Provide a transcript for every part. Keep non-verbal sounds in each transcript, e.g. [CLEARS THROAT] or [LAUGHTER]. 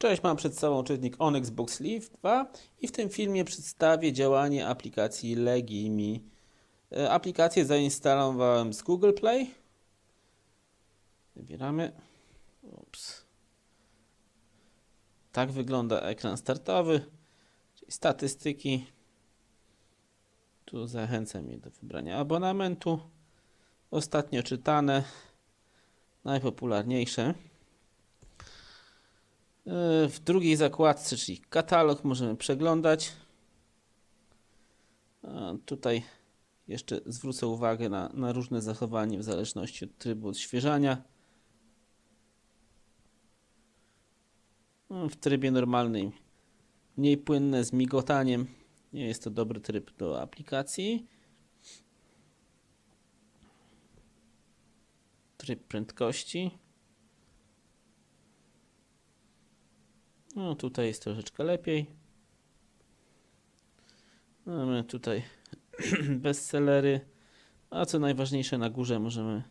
Cześć, mam przed sobą czytnik Onyx Box Leaf 2 i w tym filmie przedstawię działanie aplikacji Legimi. E, Aplikację zainstalowałem z Google Play. Wybieramy. Ups. Tak wygląda ekran startowy, czyli statystyki. Tu zachęcam mnie do wybrania abonamentu. Ostatnio czytane, najpopularniejsze. W drugiej zakładce, czyli katalog, możemy przeglądać. A tutaj jeszcze zwrócę uwagę na, na różne zachowanie w zależności od trybu odświeżania. No, W trybie normalnym mniej płynne z migotaniem. Nie jest to dobry tryb do aplikacji. Tryb prędkości. No tutaj jest troszeczkę lepiej. Mamy tutaj [CLEARS THROAT] bestsellery. A co najważniejsze na górze możemy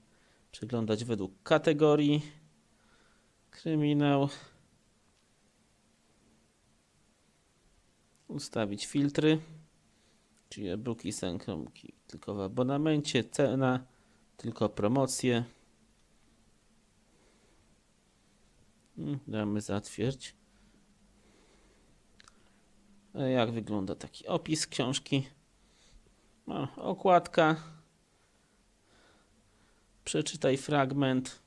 przeglądać według kategorii. Kryminał. Ustawić filtry. Czyli e-booki, tylko w abonamencie. Cena tylko promocje. Mm, Damy zatwierdź. E, Jak wygląda taki opis książki? No, okładka. Przeczytaj fragment.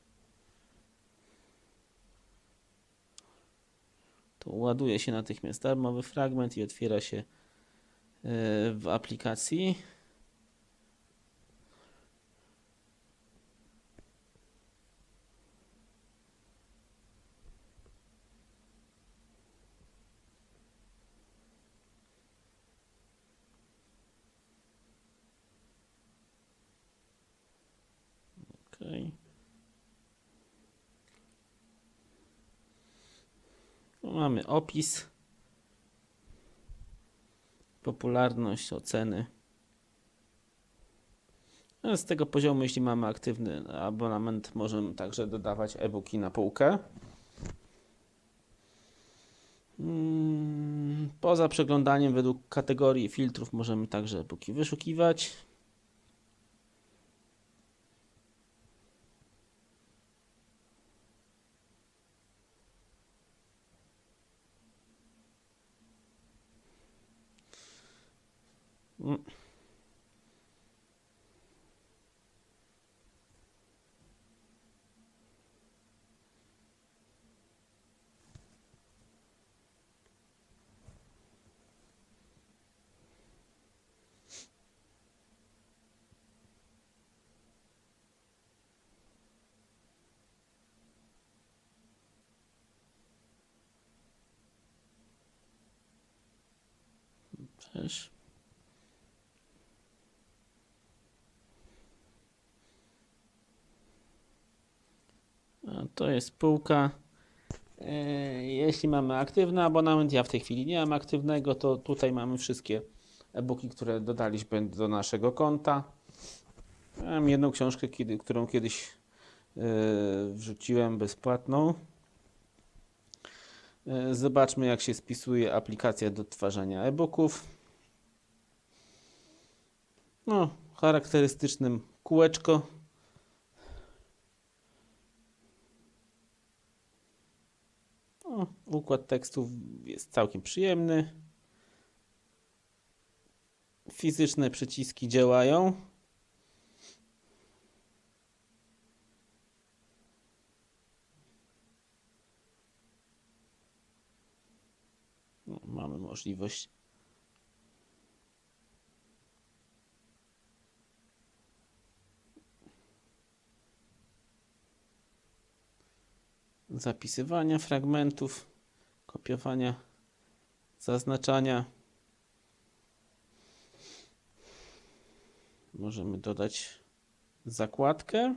Tu ładuje się natychmiast darmowy fragment i otwiera się e, w aplikacji. Okej. Tu mamy opis, popularność, oceny. A Z tego poziomu, jeśli mamy aktywny abonament, możemy także dodawać e-booki na półkę. Mm, Poza przeglądaniem według kategorii filtrów możemy także e-booki wyszukiwać. Yes. To jest spółka. E, Jeśli mamy aktywny abonament, ja w tej chwili nie mam aktywnego, to tutaj mamy wszystkie e-booki, które dodaliśmy do naszego konta. Mam jedną książkę, którą kiedyś e, wrzuciłem bezpłatną. E, Zobaczmy, jak się spisuje aplikacja do odtwarzania e-booków. No, charakterystycznym kółeczko. O, układ tekstów jest całkiem przyjemny. Fizyczne przyciski działają. No, mamy możliwość zapisywania fragmentów, kopiowania, zaznaczania. Możemy dodać zakładkę.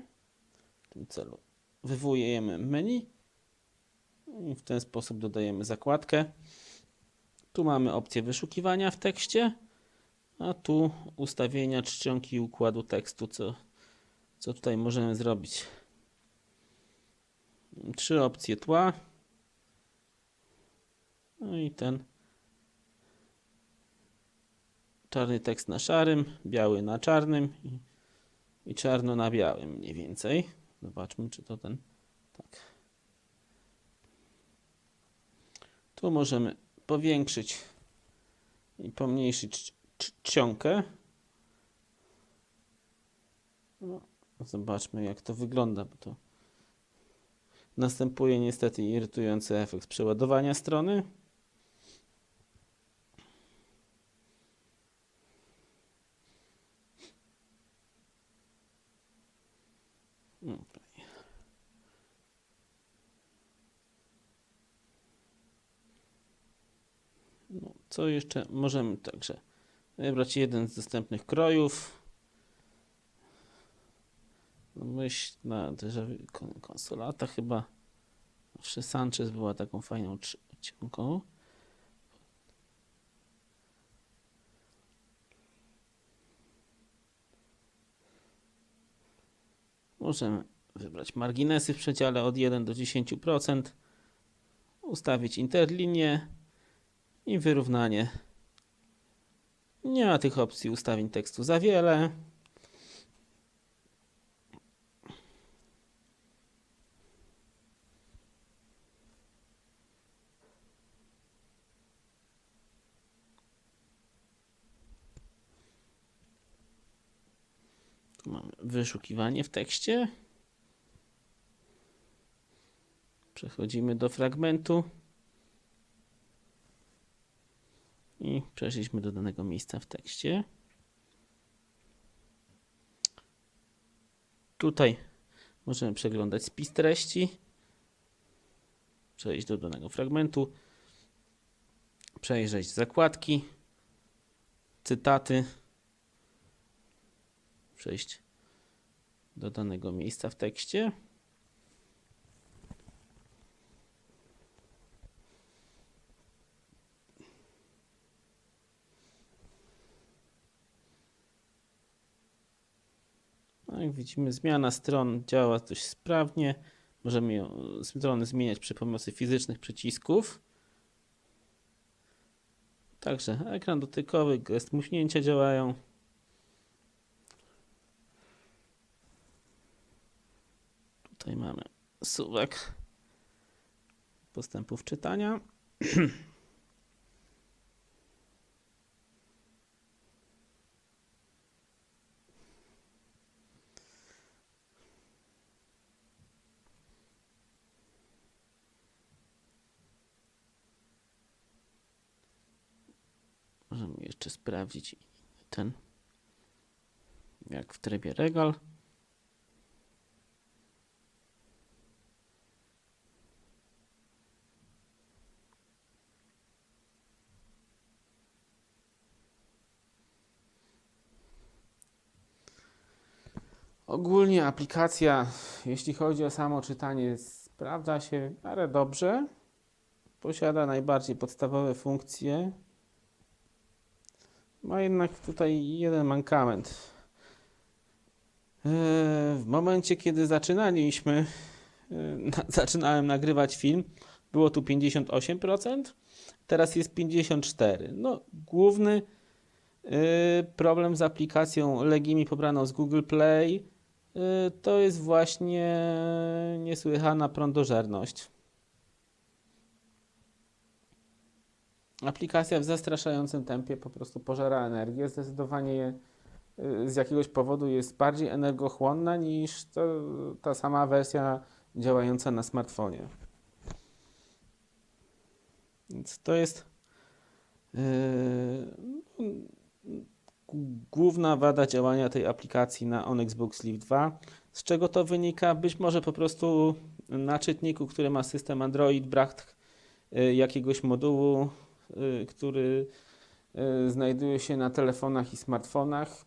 W tym celu wywołujemy menu i w ten sposób dodajemy zakładkę. Tu mamy opcję wyszukiwania w tekście, a tu ustawienia czcionki układu tekstu, co, co tutaj możemy zrobić trzy opcje tła. No i ten czarny tekst na szarym, biały na czarnym i, i czarno na białym mniej więcej. Zobaczmy, czy to ten. Tak. Tu możemy powiększyć i pomniejszyć cz- czcionkę. No, zobaczmy, jak to wygląda, bo to następuje niestety irytujący efekt przeładowania strony. No, co jeszcze? Możemy także wybrać jeden z dostępnych krojów. No, myśl na konsolata chyba. Zawsze Sanchez była taką fajną trzcionką. Możemy wybrać marginesy w przedziale od 1 do 10%, ustawić interlinię i wyrównanie. Nie ma tych opcji ustawień tekstu za wiele. Mamy wyszukiwanie w tekście. Przechodzimy do fragmentu. I przeszliśmy do danego miejsca w tekście. Tutaj możemy przeglądać spis treści. Przejść do danego fragmentu. Przejrzeć zakładki, cytaty. Przejść do danego miejsca w tekście. No jak widzimy, zmiana stron działa dość sprawnie. Możemy ją, strony zmieniać przy pomocy fizycznych przycisków. Także ekran dotykowy, gest muśnięcia działają. Tutaj mamy suwak postępów czytania. Możemy jeszcze sprawdzić ten, jak w trybie regal. Ogólnie aplikacja, jeśli chodzi o samo czytanie, sprawdza się miarę dobrze. Posiada najbardziej podstawowe funkcje. Ma jednak tutaj jeden mankament. Eee, W momencie, kiedy zaczynaliśmy, na- [LAUGHS] zaczynałem nagrywać film, było tu 58%, teraz jest 54%. No, główny e, problem z aplikacją Legimi pobraną z Google Play to jest właśnie niesłychana prądożerność. Aplikacja w zastraszającym tempie po prostu pożera energię. Zdecydowanie y, z jakiegoś powodu jest bardziej energochłonna niż to, ta sama wersja działająca na smartfonie. Więc to jest yy, główna wada działania tej aplikacji na Onyx Book Sleeve 2. Z czego to wynika? Być może po prostu na czytniku, który ma system Android, brak y, jakiegoś modułu y, który y, znajduje się na telefonach i smartfonach.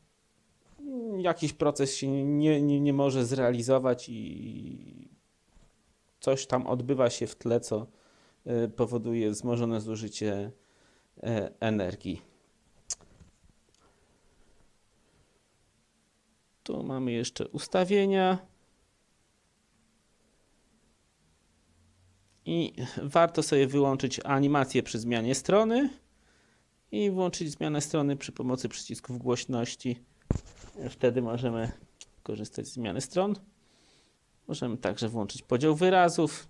Jakiś proces się nie, nie, nie może zrealizować i coś tam odbywa się w tle, co powoduje wzmożone zużycie e, energii. Tu mamy jeszcze ustawienia. I warto sobie wyłączyć animację przy zmianie strony i włączyć zmianę strony przy pomocy przycisków głośności. Wtedy możemy korzystać z zmiany stron. Możemy także włączyć podział wyrazów,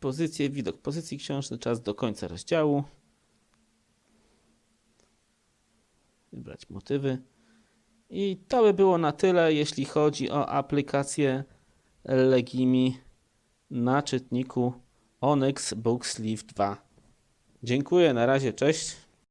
pozycję, widok pozycji książki, czas do końca rozdziału. Wybrać motywy. I to by było na tyle, jeśli chodzi o aplikację Legimi na czytniku Onyx Booksleeve 2. Dziękuję, na razie, cześć.